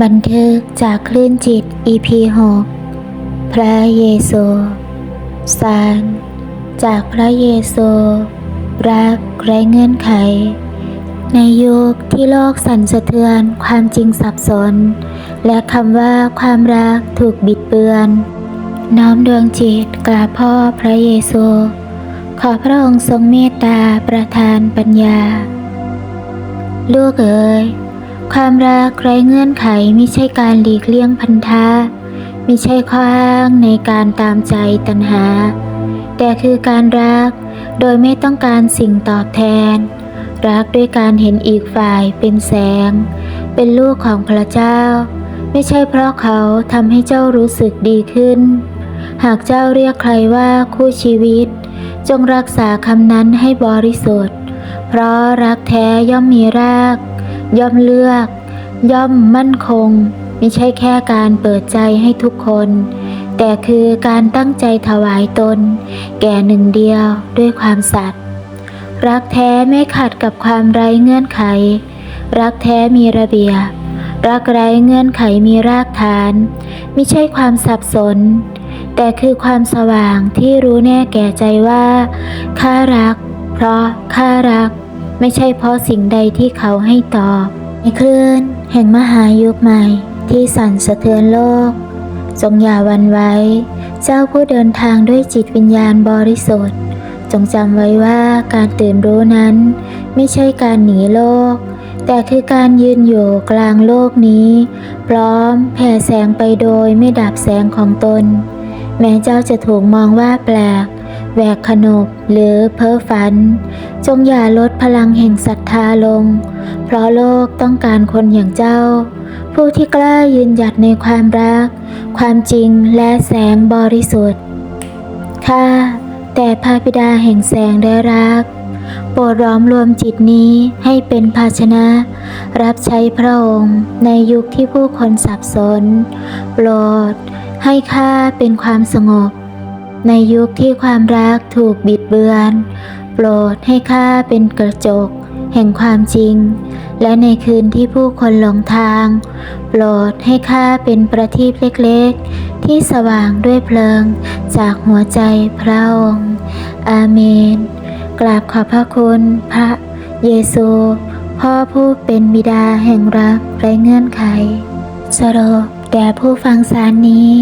บันทึกจากคลื่นจิต EP 6 พระเยซูสารจากพระเยซูรักไร้เงื่อนไข ในยุคที่โลกสั่นสะเทือน ความจริงสับสน และคำว่าความรักถูกบิดเบือน น้อมดวงจิตกราบพ่อพระเยซู ขอพระองค์ทรงเมตตาประทานปัญญา ลูกเอ๋ย ความรักไร้เงื่อนไขไม่ใช่การหลีกเลี่ยงพันธะไม่ใช่ข้ออ้างในการตามใจตัณหา แต่คือการรักโดยไม่ต้องการสิ่งตอบแทน รักด้วยการเห็นอีกฝ่ายเป็นแสง เป็นลูกของพระเจ้า ไม่ใช่เพราะเขาทำให้เจ้ารู้สึกดีขึ้น หากเจ้าเรียกใครว่าคู่ชีวิต จงรักษาคำนั้นให้บริสุทธิ์ เพราะรักแท้ย่อมมีราก ย่อมเลือก ย่อมมั่นคง ไม่ใช่แค่การเปิดใจให้ทุกคน แต่คือการตั้งใจถวายตน แก่หนึ่งเดียวด้วยความสัตย์รักแท้ไม่ขัดกับความไร้เงื่อนไข รักแท้มีระเบียบ รักไร้เงื่อนไขมีรากฐาน ไม่ใช่ความสับสน แต่คือความสว่างที่รู้แน่แก่ใจว่าข้ารัก เพราะข้ารัก ไม่ใช่เพราะสิ่งใดที่เขาให้ตอบ ในคลื่นแห่งมหายุคใหม่ที่สั่นสะเทือนโลก จงอย่าวันไว้ เจ้าผู้เดินทางด้วยจิตวิญญาณบริสุทธิ์ จงจำไว้ว่าการตื่นรู้นั้น ไม่ใช่การหนีโลก แต่คือการยืนอยู่กลางโลกนี้ พร้อมแผ่แสงไปโดยไม่ดับแสงของตน แม้เจ้าจะถูกมองว่าแปลกแหวกขนบหรือเพ้อฝัน จงอย่าลดพลังแห่งศรัทธาลง เพราะโลกต้องการคนอย่างเจ้า ผู้ที่กล้ายืนหยัดในความรัก ความจริงและแสงบริสุทธิ์ข้าแต่พระบิดาแห่งแสงได้รัก โปรดร้อมรวมจิตนี้ให้เป็นภาชนะ รับใช้พระองค์ในยุคที่ผู้คนสับสน โปรดให้ข้าเป็นความสงบ ในยุคที่ความรักถูกบิดเบือน โปรดให้ข้าเป็นกระจก แห่งความจริง และในคืนที่ผู้คนหลงทาง โปรดให้ข้าเป็นประทีปเล็กๆ ที่สว่างด้วยเพลิง จากหัวใจพระองค์ อาเมน กราบขอบพระคุณพระเยซู พ่อผู้เป็นบิดาแห่งรักไร้เงื่อนไข สรปแด่ผู้ฟังสารนี้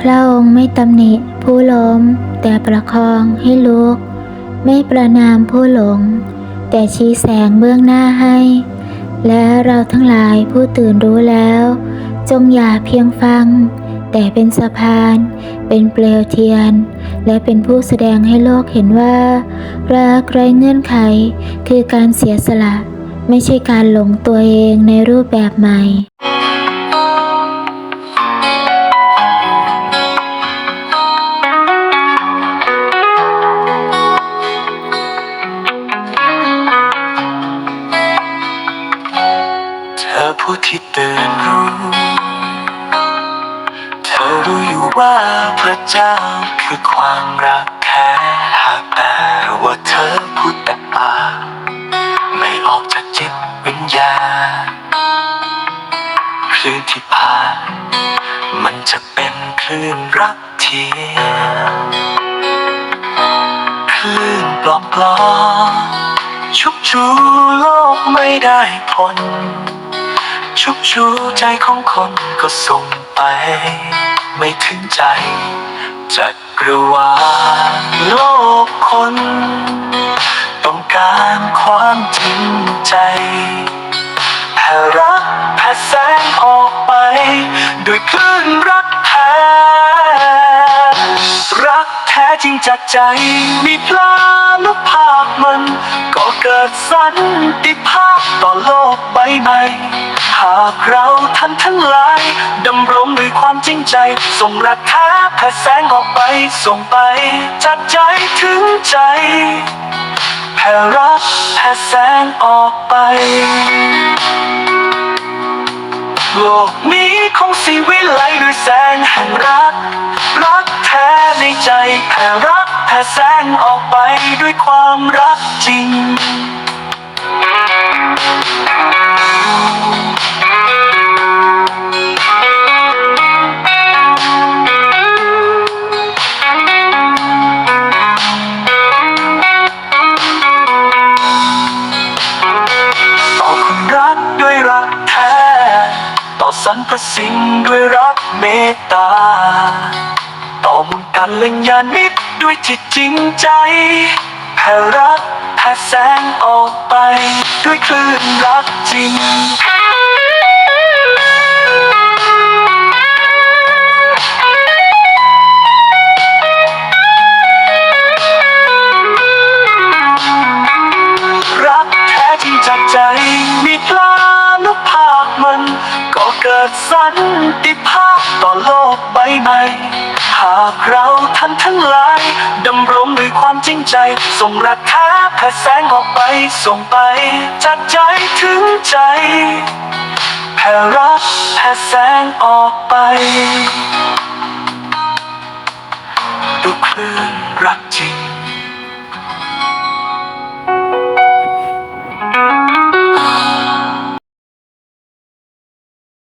พระองค์ไม่ตำหนิผู้ล้มแต่ประคองให้ลุก ไม่ประนามผู้หลง แต่ชี้แสงเบื้องหน้าให้ และเราทั้งหลายผู้ตื่นรู้แล้ว จงอย่าเพียงฟัง แต่เป็นสะพาน เป็นเปลวเทียน และเป็นผู้แสดงให้โลกเห็นว่ารักไร้เงื่อนไข คือการเสียสละ ไม่ใช่การหลงตัวเองในรูปแบบใหม่ ว่าพระเจ้าคือความรักแท้หากแต่ว่าเธอพูดแต่ปากไม่ออกจากจิตวิญญาณคลื่นที่ผ่านมันจะเป็นคลื่นรักเทียมคลื่นปลอมปลอมชุบชูโลกไม่ได้ผลชุบชูใจของคนก็ส่งไป ไม่ถึงใจ จักรวาลโลกคน ต้องการความจริงใจแผ่รักแผ่แสงออกไป ด้วยคลื่นรักแท้รักแท้จริงจากใจ มีพลานุภาพมัน ก็เกิดสันติภาพต่อโลกใบใหม่หากเราท่านทั้งหลายดำรง ความจริงใจ ส่งรักแท้แผ่แสงออกไป ส่งไป จากใจถึงใจแผ่รักแผ่แสงออกไป โลกนี้คงสีวิไลด้วยแสงแห่งรัก รักแท้ในใจแผ่รักแผ่แสงออกไปด้วยความรักจริงเรรพสิ่งด้วยรักเมตตา ต่อมุนกันเล่นยานิดด้วยจิตจริงใจแผ่รักแผ่แสงออกไปด้วยคลื่นรักจริง สันติภาพต่อโลกใบใหม่หากเราท่านทั้งหลายดำรงด้วยความจริงใจ ส่งรักแท้แผ่แสงออกไปส่งไป จากใจถึงใจแผ่รักแผ่แสงออกไปดูคลื่น